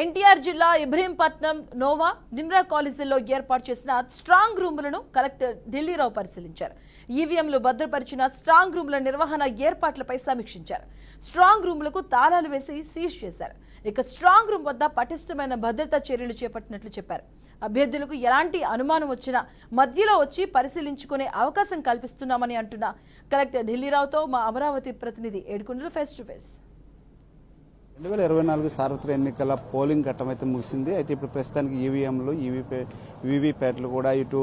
ఎన్టీఆర్ జిల్లా ఇబ్రహీంపట్నం నోవా నిమ్రా కాలేజీల్లో ఏర్పాటు చేసిన స్ట్రాంగ్ రూములను కలెక్టర్ ఢిల్లీరావు పరిశీలించారు. ఈవీఎంలు భద్రపరిచిన స్ట్రాంగ్ రూముల నిర్వహణ ఏర్పాట్లపై సమీక్షించారు. స్ట్రాంగ్ రూములకు తాళాలు వేసి సీజ్ చేశారు. ఇక స్ట్రాంగ్ రూమ్ వద్ద పటిష్టమైన భద్రతా చర్యలు చేపట్టినట్లు చెప్పారు. అభ్యర్థులకు ఎలాంటి అనుమానం వచ్చినా మధ్యలో వచ్చి పరిశీలించుకునే అవకాశం కల్పిస్తున్నామని అంటున్న కలెక్టర్ ఢిల్లీరావుతో మా అమరావతి ప్రతినిధి ఏడుకొండలు ఫేస్ టు ఫేస్ రెండు వేల ఇరవై నాలుగు సార్వత్రిక ఎన్నికల పోలింగ్ ఘట్టం అయితే ముగిసింది. అయితే ఇప్పుడు ప్రస్తుతానికి ఈవీఎంలు ఈవీపే వీవీప్యాట్లు కూడా ఇటు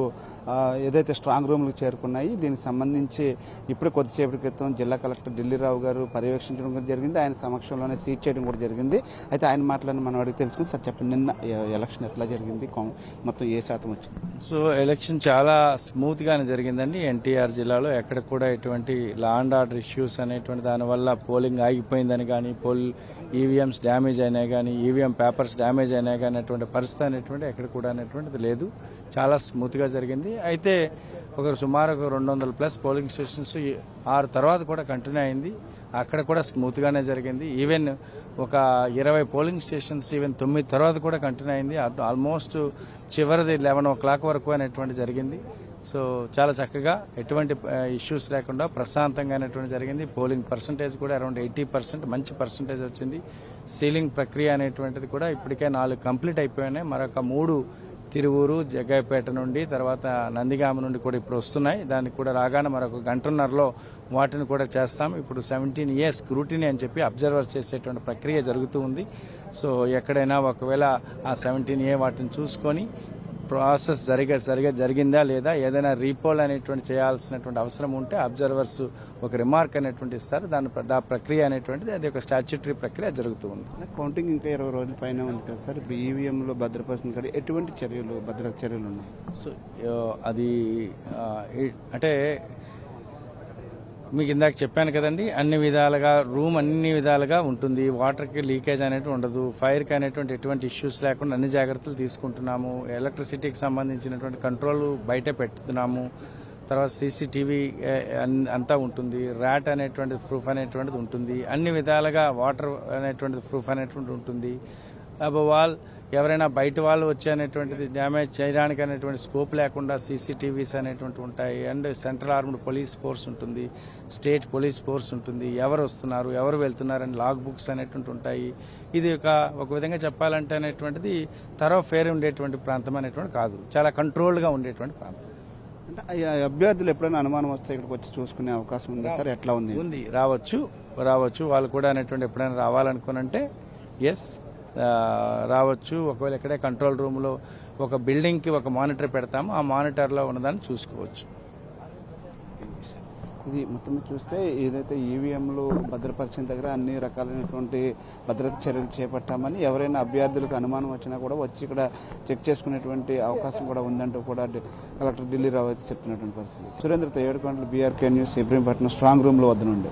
ఏదైతే స్ట్రాంగ్ రూమ్లకు చేరుకున్నాయి దీనికి సంబంధించి ఇప్పుడే కొద్దిసేపటి క్రితం జిల్లా కలెక్టర్ ఢిల్లీరావు గారు పర్యవేక్షించడం కూడా జరిగింది. ఆయన సమక్షంలోనే సీజ్ చేయడం కూడా జరిగింది. అయితే ఆయన మాటలను మనం అడిగి తెలుసుకుని సార్ చెప్పండి నిన్న ఎలక్షన్ ఎట్లా జరిగింది? మొత్తం ఏ శాతం వచ్చింది? సో ఎలక్షన్ చాలా స్మూత్గానే జరిగిందండి. ఎన్టీఆర్ జిల్లాలో ఎక్కడ కూడా ఎటువంటి లా అండ్ ఆర్డర్ ఇష్యూస్ అనేటువంటి దానివల్ల పోలింగ్ ఆగిపోయిందని కానీ పోల్ ఈవీఎంస్ డ్యామేజ్ అయినా కానీ ఈవీఎం పేపర్స్ డ్యామేజ్ అయినా కానీ అటువంటి పరిస్థితి అనేటువంటి ఎక్కడ కూడా అనేటువంటిది లేదు. చాలా స్మూత్గా జరిగింది. అయితే ఒక సుమారు ఒక రెండు వందల ప్లస్ పోలింగ్ స్టేషన్స్ ఆరు తర్వాత కూడా కంటిన్యూ అయింది. అక్కడ కూడా స్మూత్గానే జరిగింది. ఈవెన్ ఒక ఇరవై పోలింగ్ స్టేషన్స్ ఈవెన్ తొమ్మిది తర్వాత కూడా కంటిన్యూ అయింది. ఆల్మోస్ట్ చివరిది లెవెన్ ఓ క్లాక్ వరకు అనేటువంటి జరిగింది. సో చాలా చక్కగా ఎటువంటి ఇష్యూస్ లేకుండా ప్రశాంతంగా అనేటువంటి జరిగింది. పోలింగ్ పర్సంటేజ్ కూడా అరౌండ్ ఎయిటీ పర్సెంట్ మంచి పర్సంటేజ్ వచ్చింది. సీలింగ్ ప్రక్రియ అనేటువంటిది కూడా ఇప్పటికే నాలుగు కంప్లీట్ అయిపోయినాయి. మరొక మూడు తిరువూరు జగ్గాయపేట నుండి తర్వాత నందిగామ నుండి కూడా ఇప్పుడు వస్తున్నాయి. దానికి కూడా రాగానే మరొక గంటన్నరలో వాటిని కూడా చేస్తాం. ఇప్పుడు సెవెంటీన్ ఇయర్స్ స్క్రూటినీ అని చెప్పి అబ్జర్వర్ చేసేటువంటి ప్రక్రియ జరుగుతూ ఉంది. సో ఎక్కడైనా ఒకవేళ ఆ సెవెంటీన్ ఏ వాటిని చూసుకొని ప్రాసెస్ జరిగే జరిగే జరిగిందా లేదా? ఏదైనా రీపోల్ అనేటువంటి చేయాల్సినటువంటి అవసరం ఉంటే అబ్జర్వర్స్ ఒక రిమార్క్ అనేటువంటి ఇస్తారు. దాని దా ప్రక్రియ అనేటువంటిది అది ఒక స్టాచ్యుటరీ ప్రక్రియ జరుగుతూ ఉంది కౌంటింగ్ ఇంకా ఇరవై రోజుల పైన ఉంది కదా సార్. ఇప్పుడు ఈవీఎంలో భద్రపరిచిన కాడ ఎటువంటి చర్యలు భద్రతా చర్యలు ఉన్నాయి? సో ఆ, అది ఆ, అంటే మీకు ఇందాక చెప్పాను కదండి అన్ని విధాలుగా రూమ్ అన్ని విధాలుగా ఉంటుంది. వాటర్కి లీకేజ్ అనేటువంటి ఉండదు. ఫైర్కి అనేటువంటి ఎటువంటి ఇష్యూస్ లేకుండా అన్ని జాగ్రత్తలు తీసుకుంటున్నాము. ఎలక్ట్రిసిటీకి సంబంధించినటువంటి కంట్రోల్ బయట పెడుతున్నాము తర్వాత సీసీటీవీ అంతా ఉంటుంది. ర్యాట్ అనేటువంటి ప్రూఫ్ అనేటువంటిది ఉంటుంది. అన్ని విధాలుగా వాటర్ అనేటువంటిది ప్రూఫ్ అనేటువంటిది ఉంటుంది. ఆల్ ఎవరైనా బయట వాళ్ళు వచ్చే అనేటువంటిది డ్యామేజ్ చేయడానికి అనేటువంటి స్కోప్ లేకుండా సీసీటీవీస్ అనేటువంటి ఉంటాయి. And central armed police force ఉంటుంది. స్టేట్ పోలీస్ ఫోర్స్ ఉంటుంది. ఎవరు వస్తున్నారు ఎవరు వెళ్తున్నారు అని లాగ్ బుక్స్ అనేటువంటి ఉంటాయి. ఇది ఒక ఒక విధంగా చెప్పాలంటే అనేటువంటిది తరో ఫేర్ ఉండేటువంటి ప్రాంతం అనేటువంటి కాదు. చాలా కంట్రోల్గా ఉండేటువంటి ప్రాంతం. అంటే అభ్యర్థులు ఎప్పుడైనా అనుమానం వస్తే ఇక్కడికి వచ్చి చూసుకునే అవకాశం ఉందా సార్? ఎట్లా ఉంది? ఉంది. రావచ్చు. రావచ్చు. వాళ్ళు కూడా అనేటువంటి ఎప్పుడైనా రావాలనుకునంటే ఎస్ రావచ్చు. ఒకవేళ ఇక్కడే కంట్రోల్ రూమ్లో ఒక బిల్డింగ్కి ఒక మానిటర్ పెడతాము. ఆ మానిటర్లో ఉన్నదాన్ని చూసుకోవచ్చు. ఇది మొత్తం చూస్తే ఏదైతే ఈవీఎంలు భద్రపరిచిన దగ్గర అన్ని రకాలైనటువంటి భద్రత చర్యలు చేపట్టామని ఎవరైనా అభ్యర్థులకు అనుమానం వచ్చినా కూడా వచ్చి ఇక్కడ చెక్ చేసుకునేటువంటి అవకాశం కూడా ఉందంటూ కూడా కలెక్టర్ ఢిల్లీ రావు అయితే చెప్తున్నటువంటి పరిస్థితి. సురేంద్రతో ఏడు గంటలు బీఆర్కే న్యూస్ ఇబ్రహీంపట్నం స్ట్రాంగ్ రూమ్లో వద్ద నుండి.